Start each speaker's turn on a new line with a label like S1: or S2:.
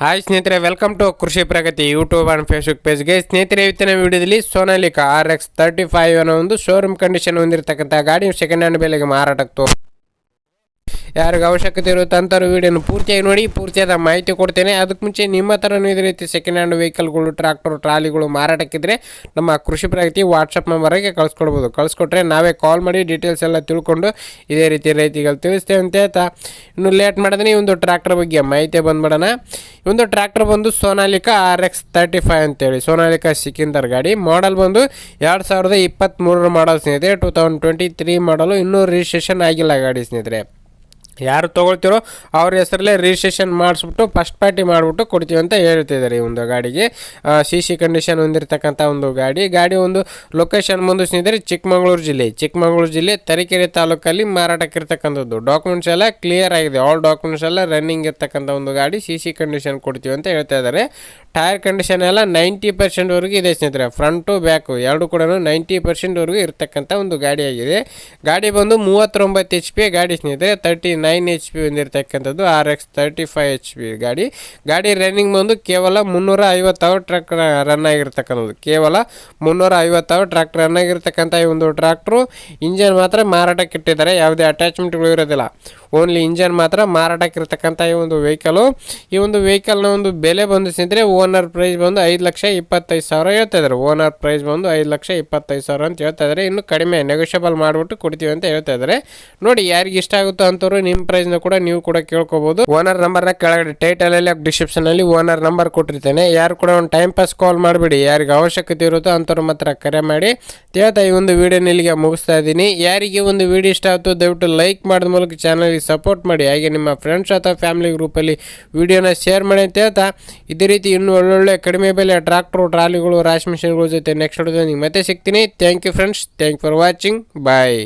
S1: Hi ಸ್ನೇಹಿತರೆ welcome to Krishi Pragati YouTube and Facebook ಪೇಜ್ಗೆ ಸ್ನೇಹಿತರೆ, ಇವತ್ತಿನ ವಿಡಿಯೋದಲ್ಲಿ Sonalika R X thirty five ಅನ್ನೋ ಒಂದು ಶೋರೂಮ್ ಕಂಡೀಷನ್ ಹೊಂದಿರತಕ್ಕಂಥ ಗಾಡಿ ಸೆಕೆಂಡ್ ಹ್ಯಾಂಡ್ ಬೆಲೆಗೆ ಮಾರಾಟಕ್ಕೆ ಯಾರಿಗೆ ಅವಶ್ಯಕತೆ ಇರುತ್ತೆ ವೀಡಿಯೋನ ಪೂರ್ತಿಯಾಗಿ ನೋಡಿ, ಪೂರ್ತಿಯಾದ ಮಾಹಿತಿ ಕೊಡ್ತೇನೆ. ಅದಕ್ಕೆ ಮುಂಚೆ ನಿಮ್ಮ ಹತ್ರನೂ ಇದೇ ರೀತಿ ಸೆಕೆಂಡ್ ಹ್ಯಾಂಡ್ ವೆಹಿಕಲ್ಗಳು ಟ್ರಾಕ್ಟರ್ ಟ್ರಾಲಿಗಳು ಮಾರಾಟಕ್ಕಿದ್ರೆ ನಮ್ಮ ಕೃಷಿ ಪ್ರಗತಿ ವಾಟ್ಸಪ್ ನಂಬರ್ಗೆ ಕಳಿಸ್ಕೊಡ್ಬೋದು. ಕಳಿಸ್ಕೊಟ್ರೆ ನಾವೇ ಕಾಲ್ ಮಾಡಿ ಡೀಟೇಲ್ಸ್ ಎಲ್ಲ ತಿಳ್ಕೊಂಡು ಇದೇ ರೀತಿ ರೈತಿಗಳು ತಿಳಿಸ್ತೇವೆ ಅಂತ ಹೇಳ್ತಾ. ಇನ್ನು ಲೇಟ್ ಮಾಡಿದ್ರೆ ಈ ಒಂದು ಟ್ರ್ಯಾಕ್ಟರ್ ಬಗ್ಗೆ ಮಾಹಿತಿ ಬಂದ್ಬಿಡೋಣ. ಒಂದು ಟ್ರ್ಯಾಕ್ಟರ್ ಬಂದು Sonalika R X thirty five ಅಂತೇಳಿ. ಸೋನಾಲಿಕಾ ಸಿಕ್ಕಿಂದರ್ ಗಾಡಿ. ಮಾಡಲ್ ಬಂದು ಎರಡು ಸಾವಿರದ ಇಪ್ಪತ್ತ್ಮೂರರ ಮಾಡಲ್ ಸ್ನೇಹಿತರೆ ಟೂ ತೌಸಂಡ್ ಟ್ವೆಂಟಿ ತ್ರೀ ಮಾಡಲು ಇನ್ನೂ ರಿಜಿಸ್ಟ್ರೇಷನ್ ಆಗಿಲ್ಲ ಗಾಡಿ ಸ್ನೇಹಿತರೆ. ಯಾರು ತೊಗೊಳ್ತಿರೋ ಅವ್ರ ಹೆಸರಲ್ಲೇ ರಿಜಿಸ್ಟ್ರೇಷನ್ ಮಾಡಿಸ್ಬಿಟ್ಟು ಫಸ್ಟ್ ಪಾರ್ಟಿ ಮಾಡಿಬಿಟ್ಟು ಕೊಡ್ತೀವಿ ಅಂತ ಹೇಳ್ತಿದ್ದಾರೆ ಈ ಒಂದು ಗಾಡಿಗೆ. ಸಿ ಸಿ ಕಂಡೀಷನ್ ಹೊಂದಿರತಕ್ಕಂಥ ಒಂದು ಗಾಡಿ. ಗಾಡಿ ಒಂದು ಲೊಕೇಶನ್ ಮುಂದಿಸಿದರೆ ಸ್ನೇಹಿತರೆ ಚಿಕ್ಕಮಗಳೂರು ಜಿಲ್ಲೆ. ಚಿಕ್ಕಮಗಳೂರು ಜಿಲ್ಲೆ ತರೀಕೆರೆ ತಾಲೂಕಲ್ಲಿ ಮಾರಾಟಕ್ಕೆ ಇರ್ತಕ್ಕಂಥದ್ದು ಡಾಕ್ಯುಮೆಂಟ್ಸ್ ಎಲ್ಲ ಕ್ಲಿಯರ್ ಆಗಿದೆ. ಆಲ್ ಡಾಕ್ಯುಮೆಂಟ್ಸ್ ಎಲ್ಲ ರನ್ನಿಂಗ್ ಇರ್ತಕ್ಕಂಥ ಒಂದು ಗಾಡಿ ಸಿ ಸಿ ಕಂಡೀಷನ್ ಕೊಡ್ತೀವಿ ಅಂತ ಹೇಳ್ತಾ ಇದ್ದಾರೆ. ಟೈರ್ ಕಂಡೀಷನ್ ಎಲ್ಲ ನೈಂಟಿ ಪರ್ಸೆಂಟ್ವರೆಗೂ ಇದೆ ಸ್ನೇಹಿತರೆ. ಫ್ರಂಟು ಬ್ಯಾಕು ಎರಡು ಕೂಡ ನೈಂಟಿ ಪರ್ಸೆಂಟ್ವರೆಗೂ ಇರ್ತಕ್ಕಂಥ ಒಂದು ಗಾಡಿಯಾಗಿದೆ ಗಾಡಿ ಬಂದು ಮೂವತ್ತೊಂಬತ್ತು ಎಚ್ ಪಿ ಗಾಡಿ ಸ್ನೇಹಿತರೆ. Thirty nine H P ಹೊಂದಿರತಕ್ಕಂಥದ್ದು R X thirty five H P ಗಾಡಿ. ಗಾಡಿ ರನ್ನಿಂಗ್ ಬಂದು ಕೇವಲ ಮುನ್ನೂರ ಐವತ್ತು ಅವರ್ ಟ್ರಕ್ ರನ್ ಆಗಿರ್ತಕ್ಕಂಥದ್ದು. ಕೇವಲ ಮುನ್ನೂರ ಐವತ್ತಾರು ಟ್ರಾಕ್ ರನ್ ಆಗಿರ್ತಕ್ಕಂಥ ಈ ಒಂದು ಟ್ರ್ಯಾಕ್ಟ್ರು ಇಂಜನ್ ಮಾತ್ರ ಮಾರಾಟಕ್ಕೆ ಇಟ್ಟಿದ್ದಾರೆ. ಯಾವುದೇ ಅಟ್ಯಾಚ್ಮೆಂಟ್ಗಳು ಇರೋದಿಲ್ಲ. ಓನ್ಲಿ ಇಂಜನ್ ಮಾತ್ರ ಮಾರಾಟಕ್ಕೆ ಮಾರಾಟಕ್ಕಿರ್ತಕ್ಕಂಥ ಈ ಒಂದು ವೆಹಿಕಲು ಈ ಒಂದು ವೆಹಿಕಲ್ನ ಒಂದು ಬೆಲೆ ಬಂದು ಓನರ್ ಪ್ರೈಸ್ ಬಂದು ಐದು ಲಕ್ಷ ಇಪ್ಪತ್ತೈದು ಸಾವಿರ ಹೇಳ್ತಾ ಇದ್ದಾರೆ. ಓನರ್ ಪ್ರೈಸ್ ಬಂದು ಐದು ಲಕ್ಷ ಇಪ್ಪತ್ತೈದು ಸಾವಿರ ಅಂತ ಹೇಳ್ತಾ ಇದ್ದಾರೆ. ಇನ್ನು ಕಡಿಮೆ ನೆಗೋಷಿಯಬಲ್ ಮಾಡಿಬಿಟ್ಟು ಕೊಡ್ತೀವಿ ಅಂತ ಹೇಳ್ತಾ ಇದ್ದಾರೆ. ನೋಡಿ ಯಾರಿಗೆ ಇಷ್ಟ ಆಗುತ್ತೋ ಅಂತವರು ನಿಮ್ಮ ಪ್ರೈಸ್ನ ಕೂಡ ನೀವು ಕೂಡ ಕೇಳ್ಕೋಬಹುದು ಓನರ್ ನಂಬರ್ನ ಕೆಳಗಡೆ ಟೈಟಲ್ ಅಲ್ಲಿ ಡಿಸ್ಕ್ರಿಪ್ಷನ್ ಅಲ್ಲಿ ಓನರ್ ನಂಬರ್ ಕೊಟ್ಟಿರ್ತೇನೆ. ಯಾರು ಕೂಡ ಒಂದು ಟೈಮ್ ಪಾಸ್ ಕಾಲ್ ಮಾಡ್ಬಿಡಿ. ಯಾರಿಗೆ ಅವಶ್ಯಕತೆ ಇರುತ್ತೋ ಅಂಥವ್ರ ಮಾತ್ರ ಕರೆ ಮಾಡಿ. ಹೇಳ್ತಾ ಈ ಒಂದು ವಿಡಿಯೋನ ಇಲ್ಲಿಗೆ ಮುಗಿಸ್ತಾ ಇದ್ದೀನಿ. ಯಾರಿಗೆ ಒಂದು ವಿಡಿಯೋ ಇಷ್ಟ ಆಯ್ತು ದಯವಿಟ್ಟು ಲೈಕ್ ಮಾಡಿದ ಮೂಲಕ ಚಾನಲ್ಗೆ ಸಪೋರ್ಟ್ ಮಾಡಿ. ಹಾಗೆ ನಿಮ್ಮ ಫ್ರೆಂಡ್ಸ್ ಅಥವಾ ಫ್ಯಾಮಿಲಿ ಗ್ರೂಪಲ್ಲಿ ವಿಡಿಯೋನ ಶೇರ್ ಮಾಡಿ ಅಂತ ಹೇಳ್ತಾ, ಇದೇ ರೀತಿ ಇನ್ನು ಒಳ್ಳೊಳ್ಳೆ ಕಡಿಮೆ ಬೆಲೆ ಟ್ರಾಕ್ಟರ್ ಟ್ರಾಲಿಗಳು ರಾಶ್ ಮಿಷನ್ಗಳ ಜೊತೆ ನೆಕ್ಸ್ಟ್ ಮತ್ತೆ ಸಿಗ್ತೀನಿ. Thank you friends thank for watching bye